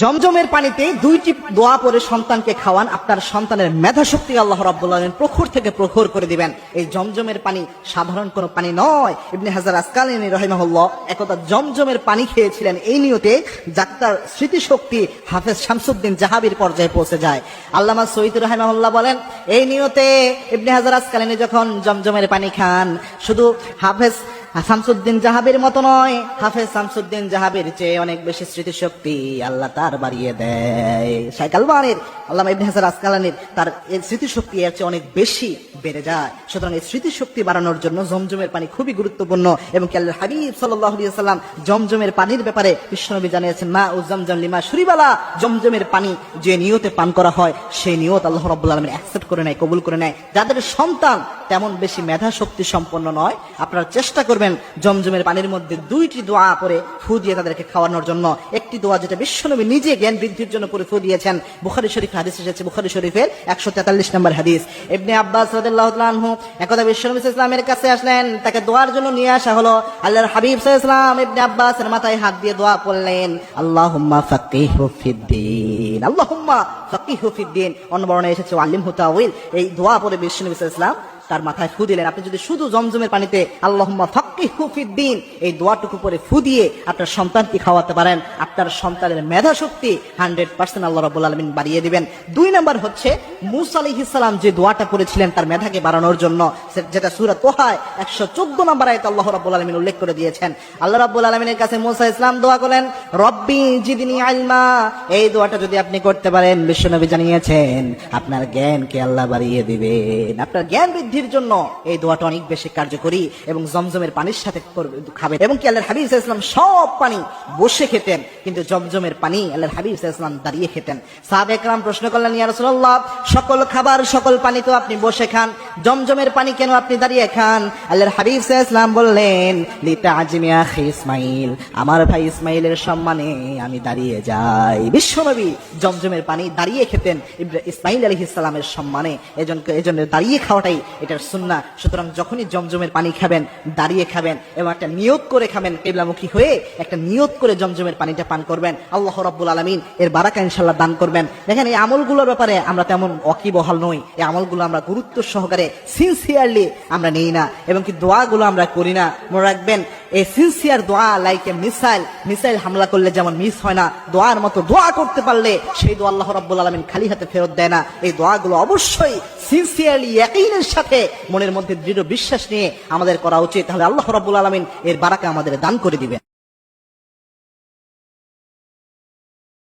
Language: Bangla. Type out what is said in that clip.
জমজমের পানিতে দুইটি দোয়া পরে সন্তানকে খাওয়ান। আপনার সন্তানের মেধা শক্তি আল্লাহ রাব্বুল আলামিন প্রখর থেকে প্রখর করে দিবেন। এই জমজমের পানি সাধারণ কোনো পানি নয়। ইবনে হাজার আসকালিনী রহিমাহুল্লাহ একদা জমজমের পানি খেয়েছিলেন। এই নিয়তে যাত্রার স্মৃতিশক্তি হাফেজ শামসুদ্দিন জাহাবির পর্যায়ে পৌঁছে যায়। আল্লামা সৈয়দ রহিমাহুল্লাহ বলেন, এই নিয়তে ইবনে হাজার আসকালিনী যখন জমজমের পানি খান, শুধু হাফেজ শামসুদ্দিন জাহাবের মতো নয়। হাফেজ শামসুদ্দিন জাহাবের চেয়ে অনেক বেশি স্মৃতিশক্তি আল্লাহ তার বাড়িয়ে দেয়। সাইকাল বানের আল্লাহ ইবনে হাসান আসকালানির তার স্মৃতিশক্তি এর চেয়ে অনেক বেশি বেড়ে যায়। সুতরাং এই স্মৃতিশক্তি বাড়ানোর জন্য জমজমের পানি খুবই গুরুত্বপূর্ণ এবং কি আল্লাহ হাবিব সাল্লাম জমজমের পানির ব্যাপারে বিশ্বনবী জানিয়েছেন, মা ও জমজম লিমা সুরিবালা জমজমের পানি যে নিয়তে পান করা হয়, সেই নিয়ত আল্লাহ রব্বুল আলমিন অ্যাকসেপ্ট করে নেয়, কবুল করে নেয়। যাদের সন্তান তেমন বেশি মেধা শক্তি সম্পন্ন নয়। আপনারা চেষ্টা করবেন জমজমের পানির মধ্যে দুইটি দোয়া পরে ফু দিয়ে তাদেরকে খাওয়ানোর জন্য। একটি দোয়া যেটা বিশ্বনবী নিজে জ্ঞান বৃদ্ধির জন্য পরে ফু দিয়েছেন। বুখারি শরীফ হাদিস এসেছে, বুখারি শরীফের একশো তেতাল্লিশ নম্বর হাদিস। এমনি আব্বাস আনহু একদা বিশ্বনবী ইসলামের কাছে আসলেন, তাকে দোয়ার জন্য নিয়ে আসা হলো। আল্লাহর হাবিব ইসলাম ইবনে আব্বাসের মাথায় হাত দিয়ে দোয়া পড়লেন ফাকিহু ফিদ্দিন। অন্য বর্ণে এসেছে আলিম হুতাউইল এই দোয়া পরে বিশ্বনবী ইসলাম তার মাথায় ফু দিলেন। আপনি যদি শুধু জমজমের পানিতে আল্লাহুম্মা ফাক্কিহু ফিদ্দিন, এই দোয়াটুকু পরে ফু দিয়ে আপনার সন্তানকে খাওয়াতে পারেন। আপনার সন্তানের মেধা শক্তি হান্ড্রেড পার্সেন্ট আল্লাহ রাব্বুল আলামিন বাড়িয়ে দিবেন। দুই নাম্বার হচ্ছে, মুসা আলাইহিস সালাম যে দোয়াটা করেছিলেন তার মেধাকে বাড়ানোর জন্য যেটা সূরা তোহায় 114 নম্বর আয়াতে আল্লাহ রাব্বুল আলামিন উল্লেখ করে দিয়েছেন। আল্লাহ রাব্বুল আলামিনের কাছে মুসা ইসলাম দোয়া করেন রব্বি জিদনি আলমা এই দোয়াটা যদি আপনি করতে পারেন, বিশ্বনবী জানিয়েছেন, আপনার জ্ঞানকে আল্লাহ বাড়িয়ে দিবেন। আপনার জ্ঞান বৃদ্ধির জন্য এই দোয়াটা অনেক বেশি কার্যকরী এবং জমজমের পানির সাথে খাবেন এবং কি আল্লাহ হাবিব ইসলাম সব পানি বসে খেতেন, কিন্তু জমজমের পানি আল্লাহ হাবিব ইসলাম দাঁড়িয়ে খেতেন। সাহাব একরাম প্রশ্ন করলেন ইয়ারসল্লাহ সকল খাবার, সকল পানি তো আপনি বসে খান জমজমের পানি কেন আপনি দাঁড়িয়ে খান? আল্লাহর হাবিব ইসলাম বললেন লিতা আজিমিয়া আখি ইসমাইল আমার ভাই ইসমাইলের সম্মানে আমি দাঁড়িয়ে যাই। বিশ্বনবী জমজমের পানি দাঁড়িয়ে খেতেন ইসমাইল আলহ ইসলামের সম্মানে। এজন্য এজন্য দাঁড়িয়ে খাওয়াটাই এটার সুন্না সুতরাং যখনই জমজমের পানি খাবেন, দাঁড়িয়ে খাবেন এবং একটা নিয়োগ করে খাবেন, কেবলামুখী হয়ে একটা নিয়োগ করে জমজমের পানিটা পান করবেন, আল্লাহ রব্বুল আলমিন এর বারাকা ইনশাল্লাহ দান করবেন। দেখেন এই আমলগুলোর ব্যাপারে আমরা তেমন অকিবহাল নই। এই আমলগুলো আমরা গুরুত্ব সহকারে সিনসিয়ারলি আমরা নেই না, এবং কি দোয়াগুলো আমরা করি না। মনে রাখবেন, এই সিনসিয়ার দোয়া লাইক এ মিসাইল মিসাইল হামলা করলে যেমন মিস হয় না, দোয়ার মতো দোয়া করতে পারলে সেই দোয়া আল্লাহ রাব্বুল আলামিন খালি হাতে ফেরত দেয় না। এই দোয়াগুলো অবশ্যই সিনসিয়ারলি ইয়াকিনের সাথে মনের মধ্যে দৃঢ় বিশ্বাস নিয়ে আমাদের করা উচিত। তাহলে আল্লাহ রাব্বুল আলামিন এর বারাকে আমাদের দান করে দিবেন।